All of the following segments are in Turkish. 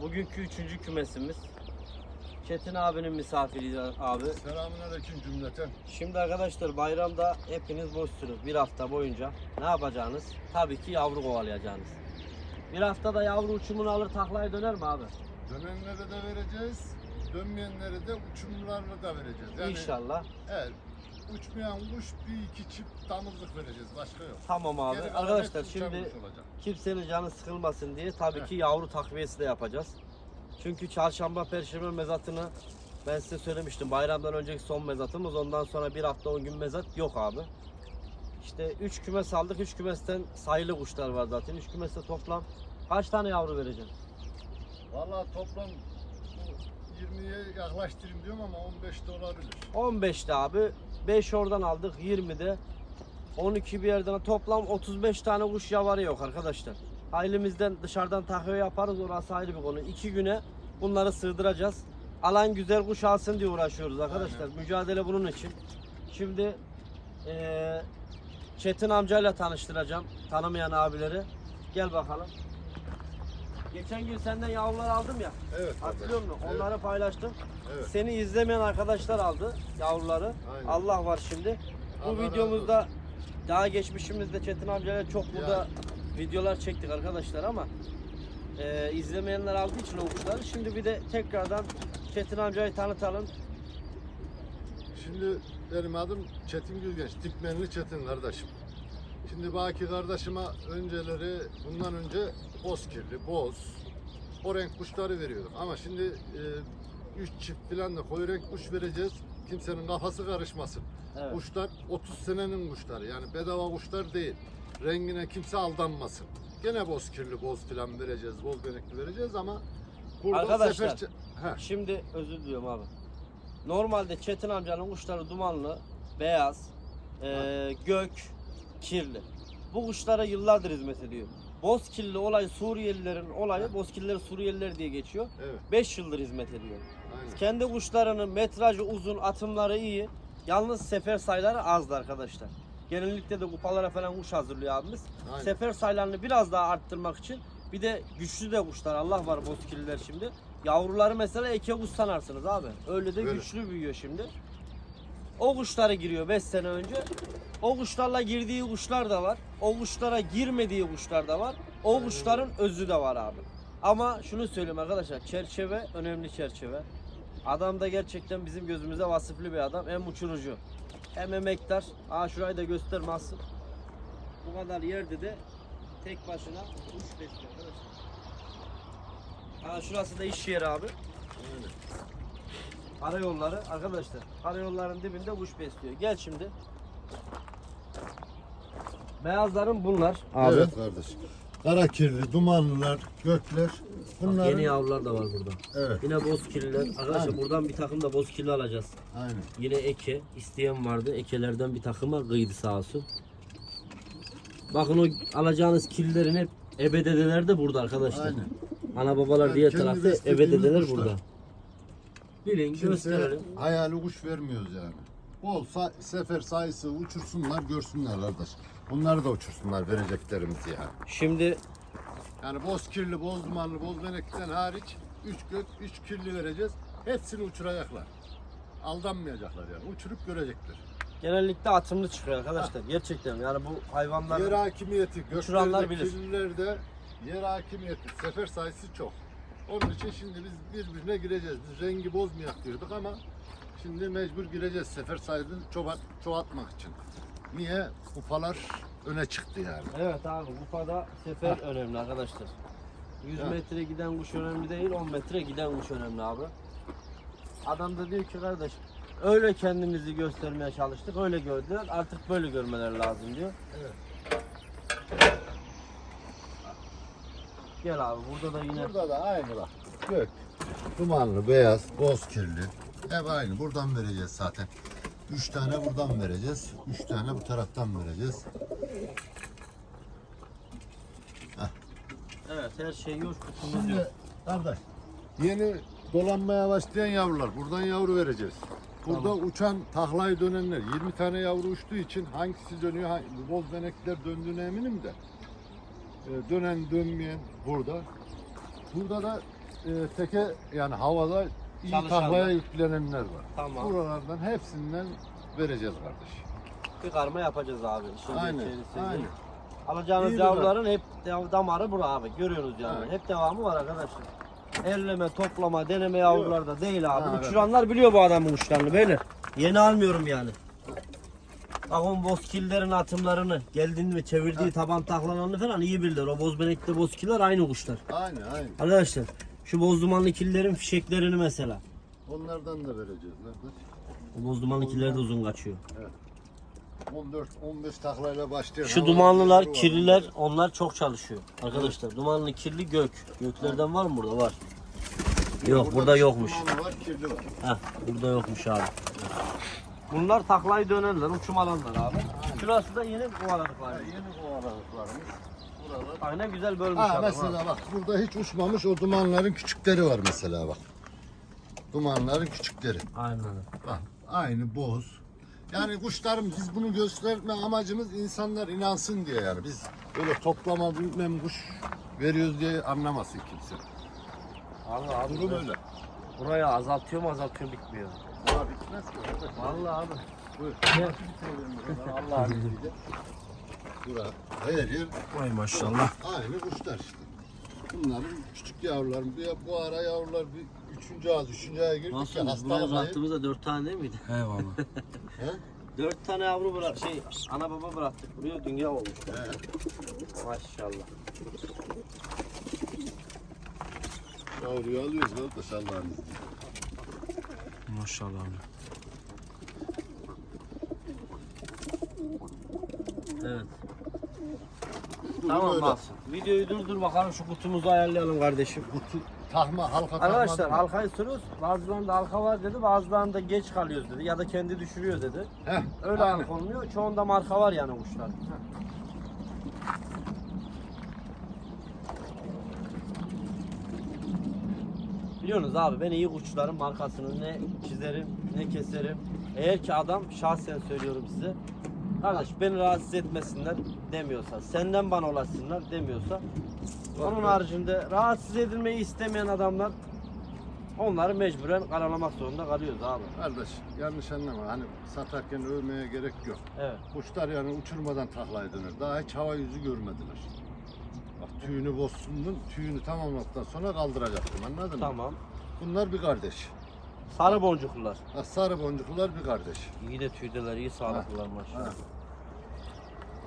Bugünkü üçüncü kümesimiz. Çetin abinin misafiriyiz abi. Selamünaleyküm cümleten. Şimdi arkadaşlar bayramda hepiniz boşsunuz bir hafta boyunca. Ne yapacaksınız? Tabii ki yavru kovalayacaksınız. Bir haftada yavru uçumunu alır taklaya döner mi abi? Dönenlere de vereceğiz, dönmeyenlere de uçumlarla da vereceğiz. Yani İnşallah. Evet, uçmayan kuş bir iki çift damızlık vereceğiz, başka yok. Tamam abi. Geri kalan Arkadaşlar hepsi uçan şimdi kuş olacak. kimsenin canı sıkılmasın diye tabii ki yavru takviyesi de yapacağız. Çünkü çarşamba, perşembe mezatını ben size söylemiştim. Bayramdan önceki son mezatımız. Ondan sonra bir hafta 10 gün mezat yok abi. İşte 3 kümes aldık. 3 kümesten sayılı kuşlar var zaten. 3 kümeste toplam kaç tane yavru vereceğim? Vallahi toplam bu 20'ye yaklaştırayım diyorum ama 15 de olabilir. 15'te abi. 5 oradan aldık. 20'de 12 bir yerden toplam 35 tane kuş yavarı yok arkadaşlar. Ailemizden dışarıdan takviye yaparız orası ayrı bir konu. 2 güne bunları sığdıracağız. Alan güzel kuş alsın diye uğraşıyoruz arkadaşlar. Mücadele bunun için. Şimdi eee Çetin amcayla tanıştıracağım. Tanımayan abileri. Gel bakalım. Geçen gün senden yavrular aldım ya. Evet. Hatırlıyor musun? Evet, Onları paylaştım. Evet. Seni izlemeyen arkadaşlar aldı yavruları. Aynen. Allah var şimdi. Bu Allah videomuzda daha geçmişimizde Çetin amcayla çok burada Yani. videolar çektik arkadaşlar ama e, izlemeyenler aldığı için o kuşları. Şimdi bir de tekrardan Çetin amcayı tanıtalım. Şimdi benim adım Çetin Gülgenç, Dikmenli Çetin kardeşim. Şimdi Baki kardeşime önceleri, bundan önce bozkirli, boz, o renk kuşları veriyorduk. Ama şimdi e, çift falan da koyu renk kuş vereceğiz. Kimsenin kafası karışmasın. Evet. Kuşlar 30 senenin kuşları yani bedava kuşlar değil. Rengine kimse aldanmasın. Gene bozkirli, boz falan vereceğiz, boz benekli vereceğiz ama burada Arkadaşlar, sefer... Heh, Şimdi özür diliyorum abi. Normalde Çetin amcanın kuşları dumanlı, beyaz, e, gök, kirli. Bu kuşlara yıllardır hizmet ediyor. Bozkirli olay Suriyelilerin olayı. Bozkirliler Suriyeliler diye geçiyor. evet, 5 yıldır hizmet ediyor. aynen. Kendi kuşlarının metrajı uzun, atımları iyi. Yalnız sefer sayıları azdı arkadaşlar. Genellikle de kupalara falan kuş hazırlıyor abimiz. Aynen. Sefer sayılarını biraz daha arttırmak için bir de güçlü de kuşlar Allah var bozkirliler şimdi. Yavruları mesela eke kuş sanarsınız abi. Öyle de Öyle. güçlü büyüyor şimdi. O kuşları giriyor 5 sene önce. O kuşlarla girdiği kuşlar da var. O kuşlara girmediği kuşlar da var. O kuşların özü de var abi. Ama şunu söyleyeyim arkadaşlar. Çerçeve önemli çerçeve. Adam da gerçekten bizim gözümüze vasıflı bir adam. Hem uçurucu hem emektar. Aa şurayı da gösterme Asım. Bu kadar yerde de tek başına kuş besliyor arkadaşlar. Aa şurası da iş yeri abi. Aynen. Karayolları arkadaşlar. Karayolların dibinde kuş besliyor. Gel şimdi. Beyazların bunlar abi. Evet kardeş. Kara kirli, dumanlılar, gökler. Bak, Bunların... yeni yavrular da var burada. Evet, Yine boz kirliler. Arkadaşlar Aynen. buradan bir takım da boz kirli alacağız. aynen. Yine eke. isteyen vardı. Ekelerden bir takıma kıydı sağ olsun. Bakın o alacağınız kirlilerin hep ebededeler de burada arkadaşlar. Aynen. Ana babalar Yani diğer tarafta ebededeler burada. Bilin Kimseye gösterelim. hayali kuş vermiyoruz yani. Bol sa- sefer sayısı uçursunlar, görsünler kardeş. Bunları da uçursunlar vereceklerimiz yani. Şimdi Yani boz kirli, boz dumanlı, boz benekten hariç 3 gök, 3 kirli vereceğiz. Hepsini uçuracaklar. Aldanmayacaklar yani. Uçurup görecekler. genellikle atımlı çıkıyor arkadaşlar. Gerçekten yani bu hayvanlar Yer hakimiyeti, Uçuranlar göklerde, bilir. kirlilerde yer hakimiyeti, sefer sayısı çok. Onun için şimdi biz birbirine gireceğiz. Biz rengi bozmayak diyorduk ama şimdi mecbur gireceğiz sefer sayısını çoğalt, çoğaltmak için. Niye? Kupalar öne çıktı yani. Evet abi kupada sefer önemli arkadaşlar. 100 Ha. metre giden kuş önemli değil, 10 metre giden kuş önemli abi. Adam da diyor ki kardeş öyle kendimizi göstermeye çalıştık, öyle gördüler. Artık böyle görmeleri lazım diyor. Evet. Gel abi burada da yine Burada da aynı bak. Gök, dumanlı, beyaz, boz kirli. Hep aynı. Buradan vereceğiz zaten. Üç tane buradan vereceğiz. Üç tane bu taraftan vereceğiz. evet her şey yok kutumuz yok. Şimdi kardeş yeni dolanmaya başlayan yavrular buradan yavru vereceğiz. Burada Tamam. uçan taklayı dönenler 20 tane yavru uçtuğu için hangisi dönüyor hangi, boz benekler döndüğüne eminim de e, dönen dönmeyen burada. Burada da e, teke yani havada iyi Çalışanlar. taklaya yüklenenler var. Tamam. Buralardan hepsinden vereceğiz kardeş. Bir karma yapacağız abi. Şimdi Aynen. içerisinde. Aynen. Alacağınız İyi bir yavruların hep dev- damarı bura abi. Görüyorsunuz yani. Evet. Hep devamı var arkadaşlar. Elleme, toplama, deneme yavrularda değil abi. Ha, evet. Uçuranlar biliyor bu adamın uçlarını böyle. Yeni almıyorum yani. Bak o bozkillerin atımlarını, geldiğini ve çevirdiği taban taklalarını falan iyi bilirler. O bozbenekli bozkiller aynı kuşlar. Aynen aynen. Arkadaşlar şu boz dumanlı killerin fişeklerini mesela. Onlardan da vereceğiz kardeş. O boz dumanlı killer de uzun kaçıyor. 14-15 taklayla başlayan. Şu dumanlılar, kirliler onlar çok çalışıyor. Arkadaşlar dumanlı kirli gök. Göklerden var mı burada? Var. Yok burada yokmuş. Dumanlı var, kirli var. Heh, burada yokmuş abi. Bunlar taklayı dönerler, uçum alanlar abi. Şurası da yeni kovaladıklar. Ha, Yeni kovaladıklarımız. Buralar. Aynen güzel bölmüş Ha adam. mesela bak burada hiç uçmamış o dumanların küçükleri var mesela bak. Dumanların küçükleri. Aynen. Bak aynı boz. Yani kuşlarım biz bunu gösterme amacımız insanlar inansın diye yani. Biz böyle toplama bilmem kuş veriyoruz diye anlamasın kimse. Allah abi. Durum öyle. Buraya azaltıyor mu azaltıyor bitmiyor. Daha bitmez ki. Vallahi abi. Buyur. Gel. Allah'ın izniyle. Bura her yer Vay maşallah. aynı kuşlar işte. Bunların küçük yavrular. Bu, bu ara yavrular bir üçüncü ağız, üçüncü aya girdik Nasıl? ya Buraya bıraktığımızda dört tane değil miydi? Eyvallah. He? Dört tane yavru bırak şey ana baba bıraktık buraya dünya olmuş. He. Maşallah. Yavruyu alıyoruz kardeş Allah'ın izniyle. Maşallah. Evet. Tamam bak. Videoyu durdur bakalım şu kutumuzu ayarlayalım kardeşim. Kutu, tahma, halka tahma. Arkadaşlar halkayı sürüyoruz. Bazılarında halka var dedi, bazılarında geç kalıyoruz dedi ya da kendi düşürüyor dedi. Heh, Öyle aynen. halka olmuyor. Çoğunda marka var yani kuşlar. Biliyorsunuz abi ben iyi kuşların markasını ne çizerim ne keserim. Eğer ki adam şahsen söylüyorum size. Kardeş beni rahatsız etmesinler demiyorsa, senden bana ulaşsınlar demiyorsa onun haricinde rahatsız edilmeyi istemeyen adamlar onları mecburen karalamak zorunda kalıyoruz abi. Kardeş yanlış anlama hani satarken övmeye gerek yok. Evet. Kuşlar yani uçurmadan taklaya döner. Daha hiç hava yüzü görmediler. Tüyünü bozsunun tüyünü tamamladıktan sonra kaldıracaktım anladın mı? Tamam. Bunlar bir kardeş. Sarı boncuklular. Ha, sarı boncuklular bir kardeş. İyi de tüydeler, iyi sağlıklılar maşallah.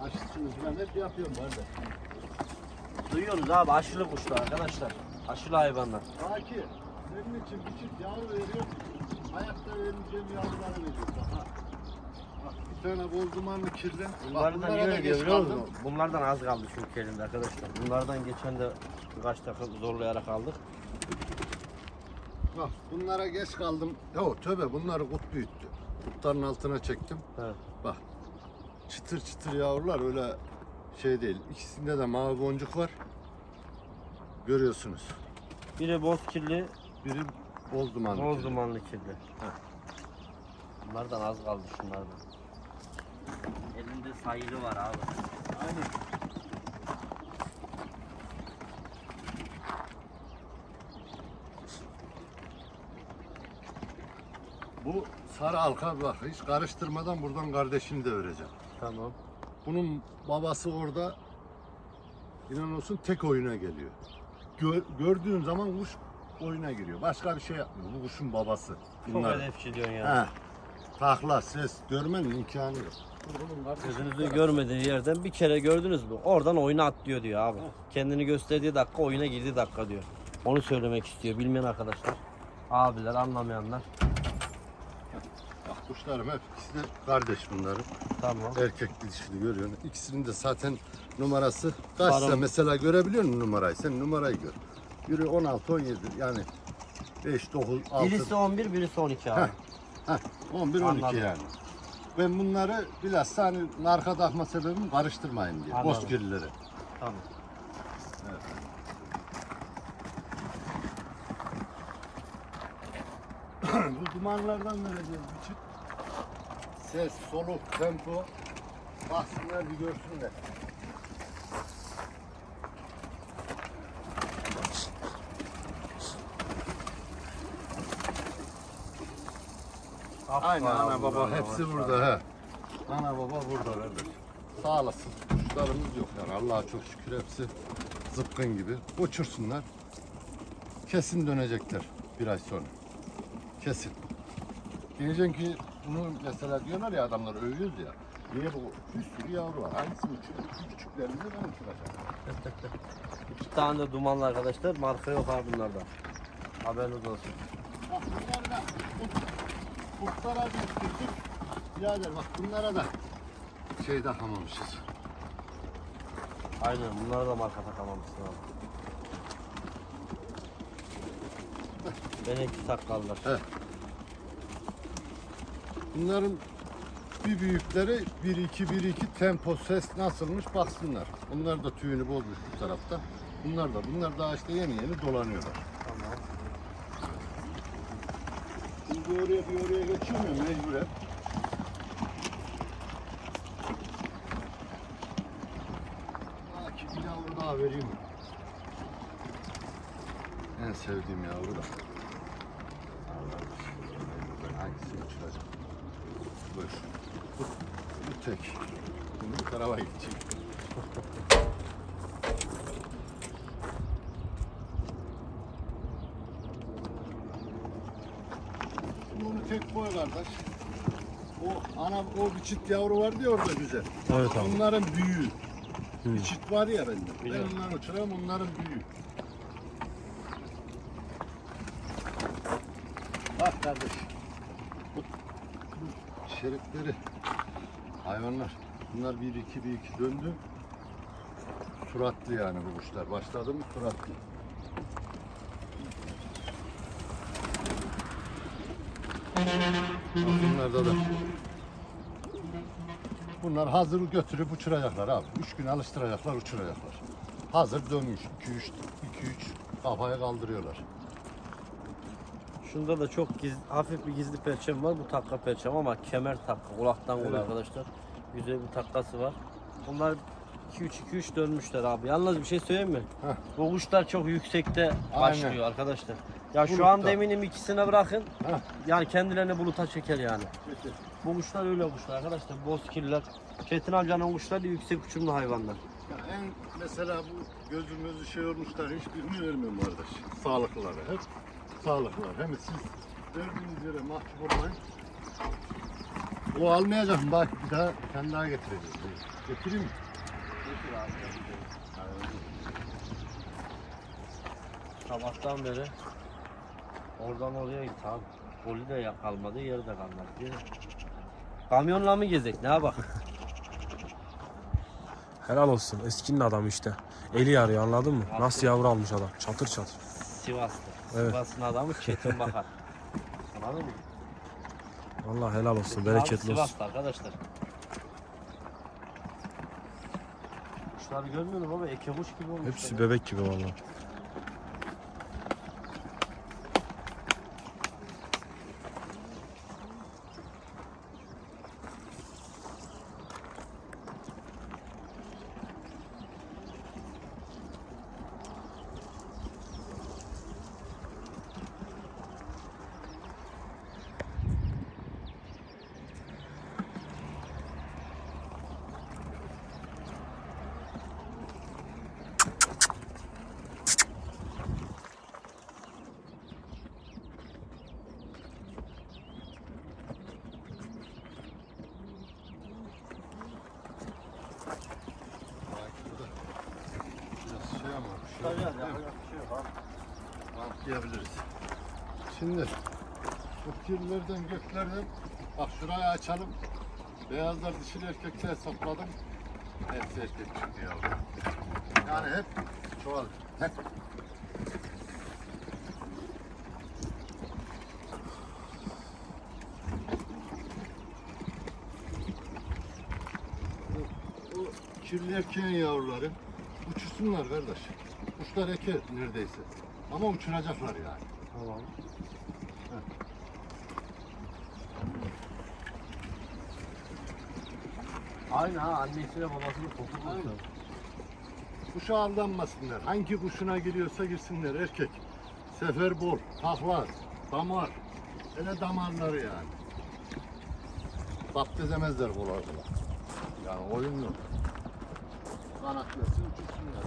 Aşısını ben hep yapıyorum kardeş. Duyuyorsunuz abi aşılı kuşlar arkadaşlar. Aşılı hayvanlar. Baki senin için çift yavru veriyor. Hayatta vermeyeceğim yavruları veriyor. Bak, ha. Bak bir tane bol dumanlı kirli. Bunlardan bunlara niye da geç biliyor kaldım. musun? Bunlardan az kaldı çünkü elimde arkadaşlar. Bunlardan geçen de birkaç defa zorlayarak aldık. Bak bunlara geç kaldım. Yo tövbe bunları kut büyüttü. Kutların altına çektim. Evet. Bak çıtır çıtır yavrular öyle şey değil. İkisinde de mavi boncuk var. Görüyorsunuz. Biri boz kirli, Biri boz dumanlı. boz kirli. dumanlı kirli. Bunlardan az kaldı şunlardan. Elinde sayılı var abi. Aynen. Bu sarı halka bak hiç karıştırmadan buradan kardeşini de vereceğim. Tamam. Bunun babası orada inan olsun tek oyuna geliyor. Gör- gördüğün zaman kuş oyuna giriyor. Başka bir şey yapmıyor. Bu kuşun babası. Çok Bunlar. hedefçi diyorsun yani. He. Takla, ses görmenin imkanı yok. Gözünüzü görmediği yerden bir kere gördünüz mü? Oradan oyuna atlıyor diyor abi. Kendini gösterdiği dakika oyuna girdiği dakika diyor. Onu söylemek istiyor bilmeyen arkadaşlar. Abiler anlamayanlar. Bak kuşlarım hep ikisi de kardeş bunların. Tamam. Erkek dişini görüyorsun. İkisinin de zaten numarası kaçsa Param- mesela görebiliyor musun numarayı? Sen numarayı gör. Biri 16, 17 yani 5, 9, 6, Birisi 11, birisi 12 abi. Heh, 11, 12 Anladım. yani. Ben bunları bilhassa hani narka takma sebebim karıştırmayın diye. Anladım. Bozkirlileri. Tamam. Bu dumanlardan vereceğiz bir çift. Ses, soluk, tempo. Baksınlar bir görsünler. Aynen ana baba Allah, hepsi burada he. Ana baba burada kardeş. Sağ olasın. Kuşlarımız yok yani Allah'a çok şükür hepsi zıpkın gibi. Uçursunlar. Kesin dönecekler bir ay sonra. Kesin. Diyeceksin ki bunu mesela diyorlar ya adamlar övüyoruz ya. Niye bu bir sürü yavru var. Hangisini uçuruyor? Şu küçüklerini ben uçuracağım. İki tane de dumanlı arkadaşlar. Marka yok abi bunlarda. Haberiniz olsun. Bak bunlar da kurt- kurtlara düştürdük. Birader bak bunlara da şey takamamışız. Aynen bunlara da marka takamamışsın abi. Benekli sakallar. He. Bunların bir büyükleri 1-2 1-2 tempo ses nasılmış baksınlar. Bunlar da tüyünü bozmuş bu tarafta. Bunlar da bunlar daha işte yeni yeni dolanıyorlar. Şimdi oraya bir oraya geçiyor ya mecburen. Belki bir yavru daha vereyim. En sevdiğim yavru da. Hangisini uçuracağım? Buyur. Bu, bu tek. Bunu bu tarafa gidecek. Şimdi onu tek koy kardeş. O ana o bir çift yavru vardı ya orada güzel. Evet abi. Onların büyüğü. Hı. Bir çift var ya bende. Biliyorum. Ben onları uçuram onların büyüğü. Bak kardeş. Bu, şeritleri hayvanlar. Bunlar bir iki bir iki döndü. Suratlı yani bu kuşlar. Başladı mı suratlı. Bunlarda da. Bunlar hazır götürüp uçuracaklar abi. Üç gün alıştıracaklar, uçuracaklar. Hazır dönmüş. 2 3 2 3 kafaya kaldırıyorlar. Şunda da çok giz, hafif bir gizli perçem var. Bu takka perçem ama kemer takka. Kulaktan kulağa Evet. arkadaşlar. Güzel bir takkası var. Bunlar 2-3-2-3 dönmüşler abi. Yalnız bir şey söyleyeyim mi? Heh. Bu kuşlar çok yüksekte Aynen. başlıyor arkadaşlar. Ya şu Bulutta. anda eminim ikisine bırakın. Heh. Yani kendilerini buluta çeker yani. Bu kuşlar öyle kuşlar arkadaşlar. Bozkirler. Çetin amcanın kuşları yüksek uçumlu hayvanlar. Ya en mesela bu gözü gözü şey olmuşlar hiçbirini vermiyorum kardeş. Sağlıklıları hep sağlıklılar. Hem siz verdiğiniz yere mahcup olmayın. O almayacak mı? Bak bir daha sen daha getireceğiz. Getireyim mi? Sabahtan beri oradan oraya git abi. Poli de kalmadı, yeri de kalmadı. Mi? Kamyonla mı gezek? Ne bak? Helal olsun. Eskinin adamı işte. Eli yarıyor anladın mı? Nasıl yavru almış adam. Çatır çatır. Sivas'ta. Evet. Sivas'ın adamı Çetin Bakar. Anladın mı? Vallahi helal olsun. Bereketli olsun. Sivas'ta arkadaşlar. Kuşları görmüyor musun baba? Eke kuş gibi olmuş. Hepsi bebek gibi vallahi. Belki burada biraz şey ama bir şey Tabii yok. ya, yapacak bir şey yok abi. Bantlayabiliriz. Şimdi bu kirlerden göklerden bak şurayı açalım. Beyazlar dişili erkekte hesapladım. Hepsi erkek çıktı ya. Yani hep çoğal. Hep. Kirli erkeğin yavruları uçursunlar kardeş. Kuşlar eke neredeyse. Ama uçuracaklar yani. Tamam. Aynı ha annesiyle babasının koku Aynen. kokuyor. Kuşa aldanmasınlar. Hangi kuşuna giriyorsa girsinler erkek. Sefer bol, takla, damar. Hele damarları yani. zapt edemezler kolay kolay. Yani oyun yok. Kanat versin uçursunlar.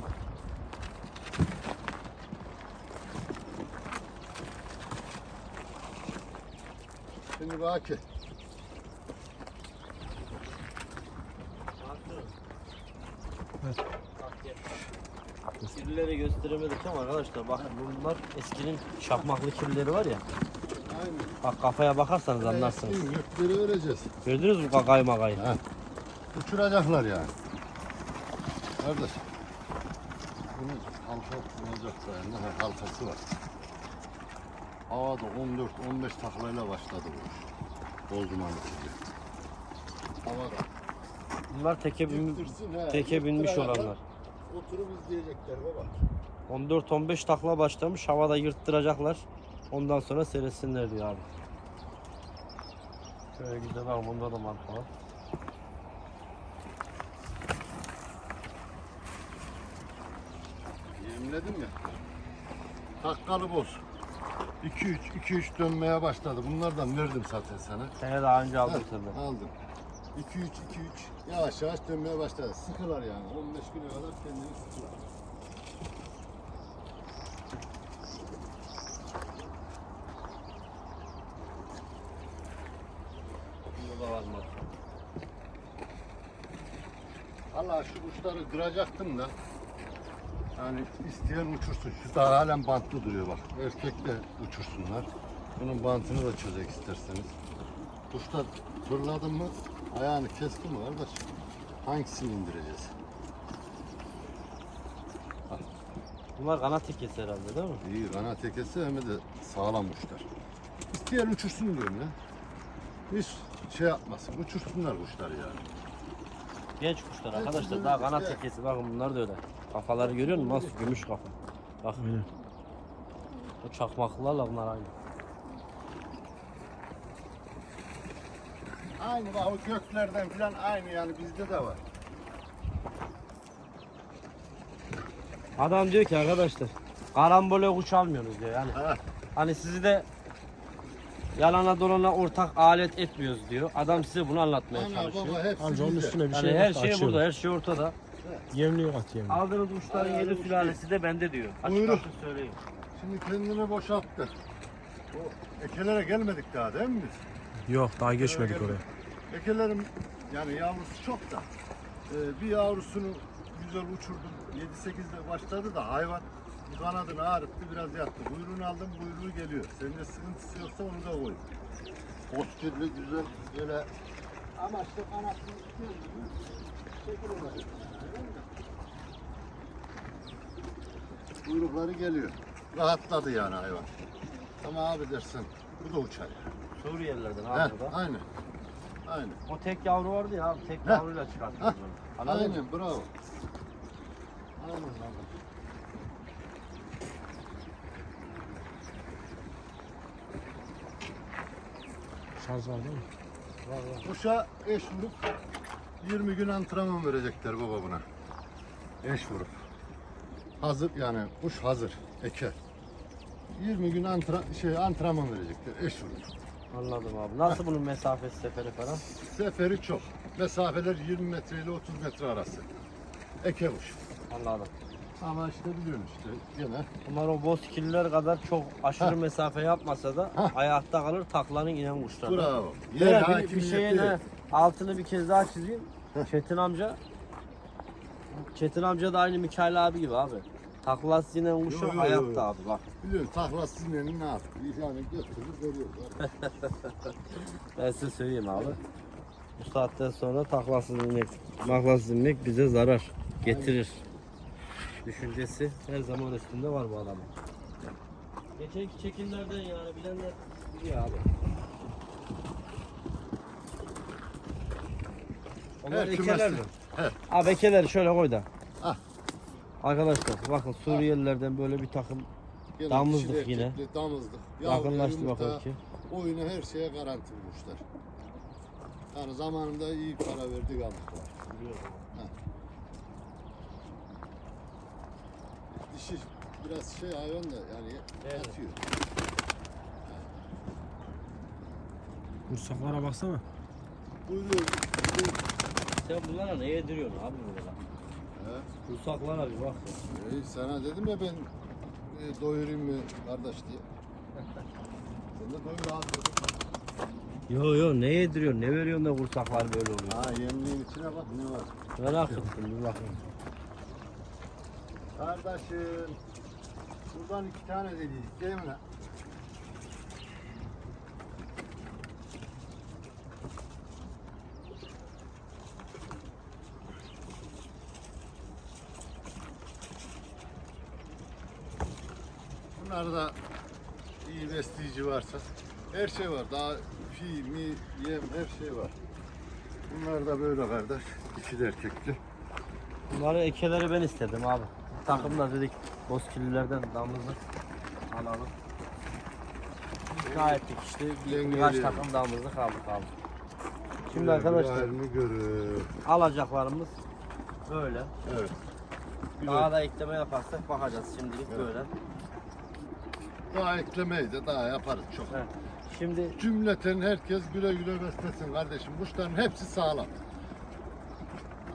Şimdi Baki. Kirlileri gösteremedik ama arkadaşlar bakın bunlar eskinin şapmaklı kirlileri var ya. Aynen. Bak kafaya bakarsanız anlarsınız. Yükleri vereceğiz. Gördünüz mü kakayı makayı? Ha. Uçuracaklar yani. Kardeş. Bunun halka olacak sayende ha, halkası var. Havada 14-15 taklayla başladı bu iş. Bozdumanlı gibi. Havada. Bunlar teke, bin, Yıktırsın, he, teke binmiş yıktıracaklar, olanlar. Oturup izleyecekler baba. 14-15 takla başlamış havada yırttıracaklar. Ondan sonra seyretsinler diyor abi. Şöyle gidelim abi bunda da marka var. Yemledim ya. Takkalı boz. 2-3, 2-3 dönmeye başladı. Bunlardan verdim zaten sana. Sene daha önce aldım tabii. Aldım. 2 3 2 3 yavaş yavaş dönmeye başladı. Sıkılar yani. 15 güne kadar kendini sıkılar. Bunda da var marka. Allah şu kuşları kıracaktım da. Yani isteyen uçursun. Şu da halen bantlı duruyor bak. Erkek de uçursunlar. Bunun bantını da çözek isterseniz. Kuşlar fırladın mı ayağını kesti mi kardeş? Hangisini indireceğiz? Bunlar kanat tekesi herhalde değil mi? İyi kanat tekesi hem de sağlam kuşlar. İsteyen uçursun diyorum ya. Hiç şey yapmasın. Uçursunlar kuşlar yani. Genç kuşlar arkadaşlar daha kanat tekesi bakın bunlar da öyle. Kafaları görüyor musun? Nasıl gümüş kafa. Bak Aynen. o çakmaklılarla bunlar aynı. Aynı bak o göklerden falan aynı yani bizde de var. Adam diyor ki arkadaşlar karambole kuş almıyorsunuz diyor yani. Ha. Hani sizi de yalana dolana ortak alet etmiyoruz diyor. Adam size bunu anlatmaya Ana çalışıyor. baba hepsi Amca onun bizde. üstüne bir Yani şey her yap da şey açıyor. burada, her şey ortada. Yemliği at yemliği. Aldığınız kuşların Aynen, yedi sülalesi de bende diyor. Açık Buyurun. açık söyleyeyim. Şimdi kendini boşalttı. O ekelere gelmedik daha değil mi biz? Yok daha geçmedik oraya. Ekelerin yani yavrusu çok da. Ee, bir yavrusunu güzel uçurdum. 7-8'de başladı da hayvan kanadını ağrıttı biraz yattı. Buyruğunu aldım buyruğu geliyor. Senin de sıkıntısı yoksa onu da koy. Ostirli güzel böyle ama işte kanatını tutuyor gibi şekil olacak. Buyrukları geliyor. Rahatladı yani hayvan. Ama abi dersin bu da uçar. Suriyelilerden Heh, abi burada. aynen. Aynen. O tek yavru vardı ya abi tek Heh. yavruyla çıkarttım Heh. bunu. Anladın mı? Aynen bravo. Aynen abi. Şarj var değil mi? Kuşa eş vurup 20 gün antrenman verecekler baba buna. Eş vurup. Hazır yani kuş hazır. Eker. 20 gün antra şey antrenman verecekler eş vurup. Anladım abi. Nasıl bunun mesafesi seferi falan? Seferi çok. Mesafeler 20 metre ile 30 metre arası. Eke kuş. Anladım. Ama işte biliyorsun işte gene Bunlar o boz kirliler kadar çok aşırı Heh. mesafe yapmasa da Heh. ayakta kalır taklanın inen kuşlar. bravo. Yer bir, bir hakimiyeti. şeye ne, altını bir kez daha çizeyim. Çetin amca Çetin amca da aynı Mikail abi gibi abi. Taklas inen Yo, ayakta yo. abi bak. Biliyorsun tahlasız ne yaptı? Yani götürür veriyorlar. Ben size söyleyeyim abi. Bu saatten sonra taklasız inmek, maklasız inmek bize zarar getirir. Düşüncesi her zaman üstünde var bu adamın. Geçenki çekimlerden yani bilenler biliyor abi. Onlar Her ekeler mi? kümesi- He. Abi ekeleri şöyle koy da. Ah. Arkadaşlar bakın Suriyelilerden böyle bir takım Gene Damızlık dişi de yine. erkekli, Damızlık. Yakınlaştı yumurta, bakalım ki. Oyunu her şeye garanti bulmuşlar. Yani zamanında iyi para verdik aldık. Dişi biraz şey hayvan da yani Evet. yatıyor. Kursaklara baksana. Buyuruyor. buyuruyor. Sen bunlara ne yediriyorsun abi burada? He. Kursaklara bir bak. Ey, sana dedim ya ben e, doyurayım mı kardeş diye. Sen de doyur abi dedim. Yo yo ne yediriyorsun? Ne veriyorsun da kursaklar böyle oluyor? Ha yemliğin içine bak ne var. Merak ettim bir bakayım. Kardeşim. Buradan iki tane dediydik değil mi lan? Bunlarda iyi besleyici varsa her şey var. Daha fi, mi, yem her şey var. Bunlar da böyle kardeş. İki de erkekli. Bunları ekeleri ben istedim abi. Takımda dedik bozkirlilerden damızlık alalım. İkna ettik işte bir, birkaç takım damızlık aldık abi. Şimdi arkadaşlar alacaklarımız böyle. Evet. Daha da ekleme yaparsak bakacağız şimdilik Evet. böyle. daha eklemeyi de daha yaparız çok. Evet. Şimdi Cümleten herkes güle güle beslesin kardeşim. Kuşların hepsi sağlam.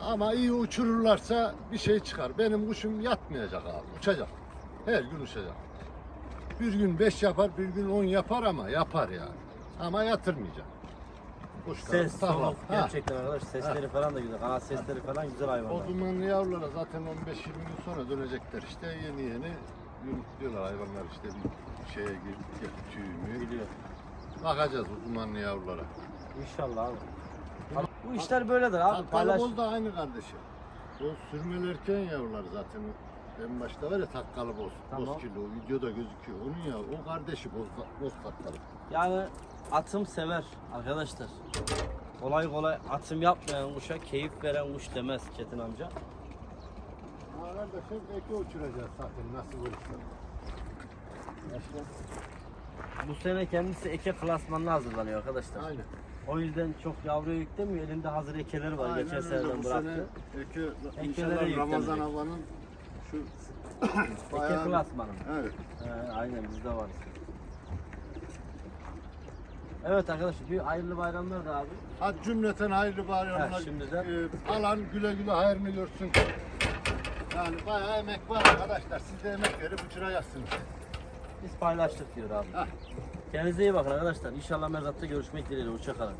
Ama iyi uçururlarsa bir şey çıkar. Benim kuşum yatmayacak abi. Uçacak. Her gün uçacak. Bir gün beş yapar, bir gün on yapar ama yapar yani. Ama yatırmayacak. Kuşlar ses, Ha. gerçekten arkadaş sesleri falan da güzel. Kanat sesleri falan güzel O hayvanlar. dumanlı yavrulara zaten 15-20 gün sonra dönecekler işte yeni yeni yumurtluyorlar hayvanlar işte bir şeye girip tüy mü. Biliyor. Bakacağız o dumanlı yavrulara. İnşallah abi. Bu işler böyledir abi. Paylaş. da aynı kardeşim. O sürmelerken yavrular zaten en başta var ya takkalı boz. Tamam. Boz kilo o videoda gözüküyor. Onun ya o kardeşi boz, boz takkalı. Yani atım sever arkadaşlar. Kolay kolay atım yapmayan kuşa keyif veren kuş demez Çetin amca. Ha kardeşim eke uçuracağız zaten nasıl olursa. Bu sene kendisi eke klasmanına hazırlanıyor arkadaşlar. Aynen. O yüzden çok yavruya yüklemiyor. Elinde hazır ekeleri var. Aynen Geçen seneden bıraktı. Eke, Ekelere inşallah Ramazan yüklenecek. havanın şu Eke bayağı- klasmanı. Evet. He, aynen bizde var. Evet arkadaşlar bir hayırlı bayramlar da abi. Hadi cümleten hayırlı bayramlar. Ha, şimdiden. Ee, alan güle güle hayrını görsün. Yani bayağı emek var arkadaşlar. Siz de emek verip uçuracaksınız. Biz paylaştık diyor abi. Hah. Kendinize iyi bakın arkadaşlar. İnşallah mezatta görüşmek dileğiyle. Hoşçakalın.